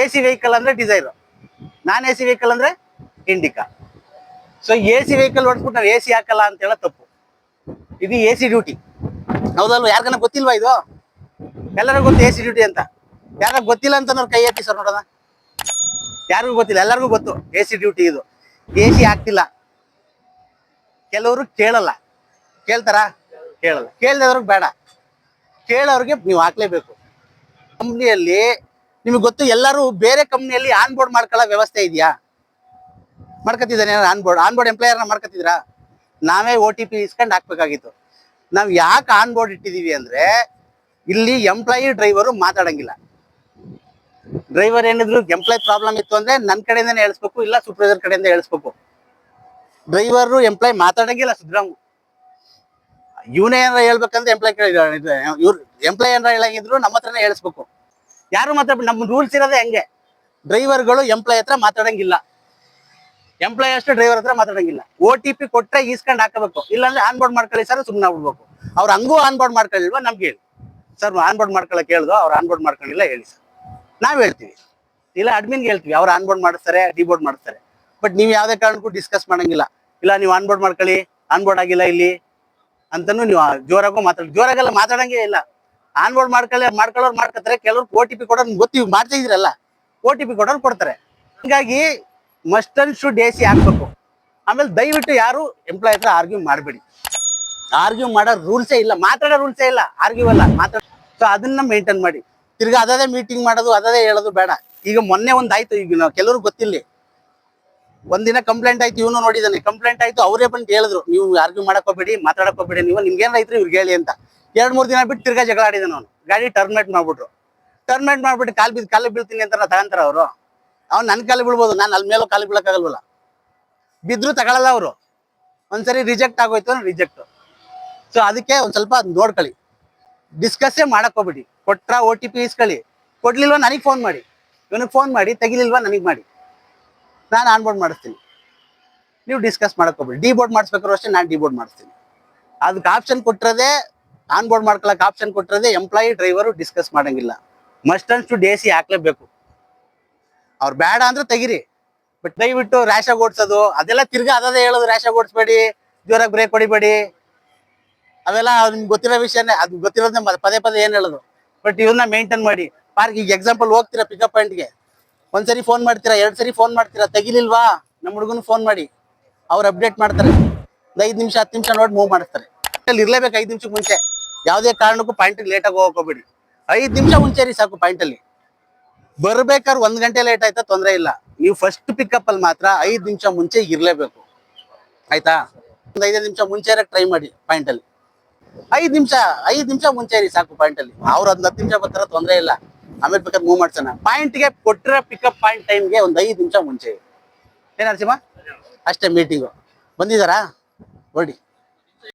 A C vehicle ಅಂದ್ರೆ Dzire. Non A C vehicle ಅಂದ್ರೆ Indica. So A C vehicle ಹೊಡ್ಸ್ಬಿಟ್ಟು ನಾವು A C ಹಾಕಲ್ಲ ಅಂತ ಹೇಳೋ ತಪ್ಪು. ಇದು ಎ ಸಿ ಡ್ಯೂಟಿ. ಹೌದಲ್ವ? ಯಾರ್ಗನ ಗೊತ್ತಿಲ್ವಾ ಇದು? ಎಲ್ಲರಿಗೂ ಗೊತ್ತು ಎ ಸಿ ಡ್ಯೂಟಿ ಅಂತ. ಯಾರ ಗೊತ್ತಿಲ್ಲ ಅಂತ ಕೈ ಎತ್ತಿ ಸರ್ ನೋಡೋಣ. ಯಾರಿಗೂ ಗೊತ್ತಿಲ್ಲ, ಎಲ್ಲರಿಗೂ ಗೊತ್ತು ಎ ಸಿ ಡ್ಯೂಟಿ ಇದು. ಎ ಸಿ ಆಗ್ತಿಲ್ಲ. ಕೆಲವರು ಕೇಳಲ್ಲ. ಕೇಳ್ತಾರ? ಕೇಳಲ್ಲ. ಕೇಳ್ದವ್ರಿಗೆ ಬೇಡ. ಕೇಳೋರಿಗೆ ನೀವು ಹಾಕ್ಲೇಬೇಕು. ಕಂಪ್ನಿಯಲ್ಲಿ ನಿಮಗೆ ಗೊತ್ತು, ಎಲ್ಲರೂ ಬೇರೆ ಕಂಪ್ನಿಯಲ್ಲಿ ಆನ್ ಬೋರ್ಡ್ ಮಾಡ್ಕೊಳ್ಳೋ ವ್ಯವಸ್ಥೆ ಇದೆಯಾ? ಮಾಡ್ಕೊತಿದ್ದಾನೆ ಆನ್ ಬೋರ್ಡ್ ಆನ್ ಬೋರ್ಡ್ ಎಂಪ್ಲಾಯರ್ನ ಮಾಡ್ಕೊತಿದ್ರಾ ನಾವೇ ಓ ಟಿ ಪಿ ಇಸ್ಕೊಂಡು ಹಾಕ್ಬೇಕಾಗಿತ್ತು. ನಾವು ಯಾಕೆ ಆನ್ ಬೋರ್ಡ್ ಇಟ್ಟಿದೀವಿ ಅಂದ್ರೆ, ಇಲ್ಲಿ ಎಂಪ್ಲಾಯಿ ಡ್ರೈವರು ಮಾತಾಡಂಗಿಲ್ಲ. ಡ್ರೈವರ್ ಏನಿದ್ರು ಎಂಪ್ಲಾಯ್ ಪ್ರಾಬ್ಲಮ್ ಇತ್ತು ಅಂದ್ರೆ ನನ್ನ ಕಡೆಯಿಂದನೇ ಹೇಳಿಸ್ಬೇಕು, ಇಲ್ಲ ಸೂಪರ್ವೈಸರ್ ಕಡೆಯಿಂದ ಹೇಳಿಸ್ಬೇಕು. Driver employee ಮಾತಾಡಂಗಿಲ್ಲ ಸುದ್ರಾಮು. ಇವನೇ ಏನಾರ ಹೇಳ್ಬೇಕಂದ್ರೆ ಎಂಪ್ಲಾಯ್ ಇವ್ರು ಎಂಪ್ಲಾಯ್ ಏನಾರ ಹೇಳಂಗಿದ್ರು ನಮ್ಮ ಹತ್ರನೇ ಹೇಳಿಸ್ಬೇಕು. ಯಾರು ಮಾತ್ರ ನಮ್ಮ ರೂಲ್ಸ್ ಇರೋದೇ ಹೆಂಗೆ. ಡ್ರೈವರ್ಗಳು ಎಂಪ್ಲಾಯ್ ಹತ್ರ ಮಾತಾಡಂಗಿಲ್ಲ. ಎಂಪ್ಲಾಯ್ ಅಷ್ಟು ಡ್ರೈವರ್ ಹತ್ರ ಮಾತಾಡಂಗಿಲ್ಲ. ಒ ಟಿ ಪಿ ಕೊಟ್ರೆ ಈಸ್ಕೊಂಡು ಹಾಕಬೇಕು. ಇಲ್ಲಾಂದ್ರೆ ಆನ್ ಬೋರ್ಡ್ ಮಾಡ್ಕೊಳ್ಳಿ ಸರ್ ಸುಮ್ಮನೆ ಬಿಡ್ಬೇಕು ಅವ್ರು ಹಂಗೂ ಆನ್ ಬೋರ್ಡ್ ಮಾಡ್ಕೊಳ್ಳಿಲ್ವಾ? ನಮ್ಗೆ ಹೇಳಿ. ಸರ್ ಆನ್ ಬೋರ್ಡ್ ಮಾಡ್ಕೊಳ್ಳೋಕೆ ಹೇಳ್ದು, ಅವ್ರು ಆನ್ ಬೋರ್ಡ್ ಮಾಡ್ಕೊಂಡಿಲ್ಲ ಹೇಳಿ ಸರ್. ನಾವ್ ಹೇಳ್ತೀವಿ. ಇಲ್ಲ ಅಡ್ಮಿನ್ಗೆ ಹೇಳ್ತೀವಿ. ಅವ್ರು ಆನ್ ಬೋರ್ಡ್ ಮಾಡಿಸ್ತಾರೆ ಡಿಬೋರ್ಡ್ ಮಾಡ್ತಾರೆ ಬಟ್ ನೀವು ಯಾವುದೇ ಕಾರಣಕ್ಕೂ ಡಿಸ್ಕಸ್ ಮಾಡಂಗಿಲ್ಲ. ಇಲ್ಲ, ನೀವು ಆನ್ ಬೋರ್ಡ್ ಮಾಡ್ಕೊಳ್ಳಿ ಆನ್ ಬೋರ್ಡ್ ಆಗಿಲ್ಲ ಇಲ್ಲಿ ಅಂತಾನು ನೀವು ಜೋರಾಗೂ ಮಾತಾಡಿ, ಜೋರಾಗೆಲ್ಲ ಮಾತಾಡಂಗೇ ಇಲ್ಲ. ಆನ್ ಬೋರ್ಡ್ ಮಾಡ್ಕೊಳ್ಳಿ ಮಾಡ್ಕೊಳ್ಳೋರು ಮಾಡ್ಕೊತಾರೆ. ಕೆಲವ್ರು ಓ ಟಿ ಪಿ ಕೊಡೋರು ಗೊತ್ತಿ ಮಾಡ್ತಾ ಇದ್ರಲ್ಲ ಓ ಟಿ ಪಿ ಕೊಡೋರು ಕೊಡ್ತಾರೆ. ಹೀಗಾಗಿ must and should A C ಹಾಕ್ಬೇಕು. ಆಮೇಲೆ ದಯವಿಟ್ಟು ಯಾರು ಎಂಪ್ಲಾಯ್ ಹತ್ರ ಆರ್ಗ್ಯೂ ಮಾಡಬೇಡಿ. ಆರ್ಗ್ಯೂ ಮಾಡೋ ರೂಲ್ಸೇ ಇಲ್ಲ. ಮಾತಾಡೋ ರೂಲ್ಸೇ ಇಲ್ಲ. ಆರ್ಗ್ಯೂ ಅಲ್ಲ. ಮಾತಾಡ ಸೊ ಅದನ್ನ ಮೇಂಟೈನ್ ಮಾಡಿ. ತಿರ್ಗಿ ಅದೇ ಮೀಟಿಂಗ್ ಮಾಡೋದು ಅದೇ ಹೇಳೋದು ಬೇಡ. ಈಗ ಮೊನ್ನೆ ಒಂದು ಆಯ್ತು. ಈಗ ನಾವು ಕೆಲವ್ರು ಗೊತ್ತಿಲ್ಲ. ಒಂದಿನ ಕಂಪ್ಲೇಂಟ್ ಆಯ್ತು, ಇವನು ನೋಡಿದಾನೆ. ಕಂಪ್ಲೇಂಟ್ ಆಯ್ತು, ಅವರೇ ಬಂದು ಹೇಳಿದ್ರು ನೀವು ಆರ್ಗ್ಯೂ ಮಾಡಕ್ ಹೋಗ್ಬೇಡಿ, ಮಾತಾಡಕ್ ಹೋಗ್ಬೇಡಿ. ನೀವು ನಿಮ್ಗೇನ್ ರೈತರು ಇವ್ರಿಗೆ ಹೇಳಿ ಅಂತ. ಎರಡ್ ಮೂರು ದಿನ ಬಿಟ್ಟು ತಿರ್ಗಾ ಜಗಳ ಆಡಿದೆ ನಾನು. ಗಾಡಿ ಟರ್ಮಿನೇಟ್ ಮಾಡ್ಬಿಟ್ರು. ಟರ್ಮಿನೇಟ್ ಮಾಡ್ಬಿಟ್ಟು ಕಾಲು ಬಿದ್ದು ಕಾಲು ಬೀಳ್ತೀನಿ ಅಂತ ತಗೊಂತಾರ ಅವರು. ಅವ್ನು ನನ್ನ ಕಾಲು ಬೀಳ್ಬೋದು, ನಾನು ಅಲ್ಲಿ ಮೇಲೂ ಕಾಲು ಬೀಳಕ್ಕಾಗಲ್ವಲ್ಲ. ಬಿದ್ರು ತಗೊಳಲ್ಲ ಅವರು. ಒಂದ್ಸರಿ ರಿಜೆಕ್ಟ್ ಆಗೋಯ್ತು ಅಂದ್ರೆ ರಿಜೆಕ್ಟ್ ಸೊ ಅದಕ್ಕೆ ಒಂದ್ ಸ್ವಲ್ಪ ನೋಡ್ಕೊಳ್ಳಿ. ಡಿಸ್ಕಸ್ಸೇ ಹೋಗ್ಬಿಡಿ. ಕೊಟ್ರ ಓ ಟಿ ಪಿ ಇಸ್ಕೊಳ್ಳಿ. ಕೊಡ್ಲಿಲ್ವ ನನಗೆ ಫೋನ್ ಮಾಡಿ. ಇವನಿಗೆ ಫೋನ್ ಮಾಡಿ, ತೆಗಿಲಿಲ್ವ ನನಗೆ ಮಾಡಿ. ನಾನು ಆನ್ ಬೋರ್ಡ್ ಮಾಡಿಸ್ತೀನಿ. ನೀವು ಡಿಸ್ಕಸ್ ಹೋಗ್ಬಿಡಿ. ಡಿ ಬೋರ್ಡ್ ಮಾಡಿಸ್ಬೇಕಾದ್ರು ಅಷ್ಟೇ ನಾನು ಡಿ ಬೋರ್ಡ್ ಮಾಡಿಸ್ತೀನಿ. ಅದಕ್ಕೆ ಆಪ್ಷನ್ ಕೊಟ್ಟಿರೋದೇ ಆನ್ ಬೋರ್ಡ್ ಮಾಡ್ಕೊಳಕ್ ಆಪ್ಷನ್ ಕೊಟ್ಟಿರೋದೇ ಎಂಪ್ಲಾಯಿ ಡ್ರೈವರು ಡಿಸ್ಕಸ್ ಮಾಡಂಗಿಲ್ಲ. ಮಸ್ಟ್ ಅಂಡ್ ಟು ಸಿ ಹಾಕ್ಲೇಬೇಕು. ಅವ್ರು ಬೇಡ ಅಂದ್ರೆ ತೆಗಿರಿ. ಬಟ್ ದಯವಿಟ್ಟು ರ್ಯಾಶಾಗಿ ಓಡಿಸೋದು, ಅದೆಲ್ಲ ತಿರ್ಗಾ ಅದೇ ಹೇಳೋದು ರ್ಯಾಶಾಗಿ ಓಡಿಸ್ಬೇಡಿ, ಜೋರಾಗಿ ಬ್ರೇಕ್ ಹೊಡಿಬೇಡಿ. ಅವೆಲ್ಲ ನಿಮ್ಗೆ ಗೊತ್ತಿರೋ ವಿಷಯನೇ, ಅದು ಗೊತ್ತಿರೋದನ್ನ ಪದೇ ಪದೇ ಏನ್ ಹೇಳೋದು. ಬಟ್ ಇವನ್ನ ಮೇಂಟೈನ್ ಮಾಡಿ. ಪಾರ್ಕ್ ಈಗ ಎಕ್ಸಾಂಪಲ್ ಹೋಗ್ತೀರಾ ಪಿಕಪ್ ಪಾಯಿಂಟ್ಗೆ ಒಂದ್ಸರಿ ಫೋನ್ ಮಾಡ್ತೀರಾ, ಎರಡ್ ಸರಿ ಫೋನ್ ಮಾಡ್ತೀರಾ, ತೆಗಿಲಿಲ್ವಾ? ನಮ್ಮ ಹುಡುಗನ ಫೋನ್ ಮಾಡಿ. ಅವ್ರು ಅಪ್ಡೇಟ್ ಮಾಡ್ತಾರೆ. ಒಂದು ಐದು ನಿಮಿಷ, ಹತ್ತು ನಿಮಿಷ ನೋಡಿ ಮೂವ್ ಮಾಡಿಸ್ತಾರೆ. ಇರ್ಲೇಬೇಕು ಐದು ನಿಮಿಷಕ್ಕೆ ಮುಂಚೆ. ಯಾವುದೇ ಕಾರಣಕ್ಕೂ ಪಾಯಿಂಟ್ ಲೇಟಾಗಿ ಹೋಗ್ಕೋಬೇಡಿ ಐದು ನಿಮಿಷ ಮುಂಚೆ ರೀ ಸಾಕು ಪಾಯಿಂಟ್ ಅಲ್ಲಿ. ಬರ್ಬೇಕಾದ್ರೆ ಒಂದ್ ಗಂಟೆ ಲೇಟ್ ಆಯ್ತಾ? ತೊಂದರೆ ಇಲ್ಲ. ನೀವು ಫಸ್ಟ್ ಪಿಕಪ್ ಅಲ್ಲಿ ಮಾತ್ರ ಐದು ನಿಮಿಷ ಮುಂಚೆ ಇರ್ಲೇಬೇಕು. ಆಯ್ತಾ? ಒಂದ್ ಐದೈದು ನಿಮಿಷ ಮುಂಚೆ ಟ್ರೈ ಮಾಡಿ ಪಾಯಿಂಟ್ ಅಲ್ಲಿ. ಐದ್ ನಿಮಿಷ ಐದ್ ನಿಮಿಷ ಮುಂಚೆ ಇರಿ ಸಾಕು ಪಾಯಿಂಟ್ ಅಲ್ಲಿ. ಅವ್ರ ಒಂದ್ ಹತ್ತು ನಿಮಿಷ ಬರ್ತಾರ, ತೊಂದರೆ ಇಲ್ಲ. ಆಮೇಲೆ ಬೇಕಾದ್ರೆ ಮೂವ್ ಮಾಡ್ಸೋಣ. ಪಾಯಿಂಟ್ಗೆ ಕೊಟ್ಟಿರೋ ಪಿಕಪ್ ಪಾಯಿಂಟ್ ಟೈಮ್ಗೆ ಒಂದ್ ಐದು ನಿಮಿಷ ಮುಂಚೆ. ಏನ್ ಅಷ್ಟೇ ಮೀಟಿಂಗು ಬಂದಿದ್ದಾರಾ? ಹೊಡಿ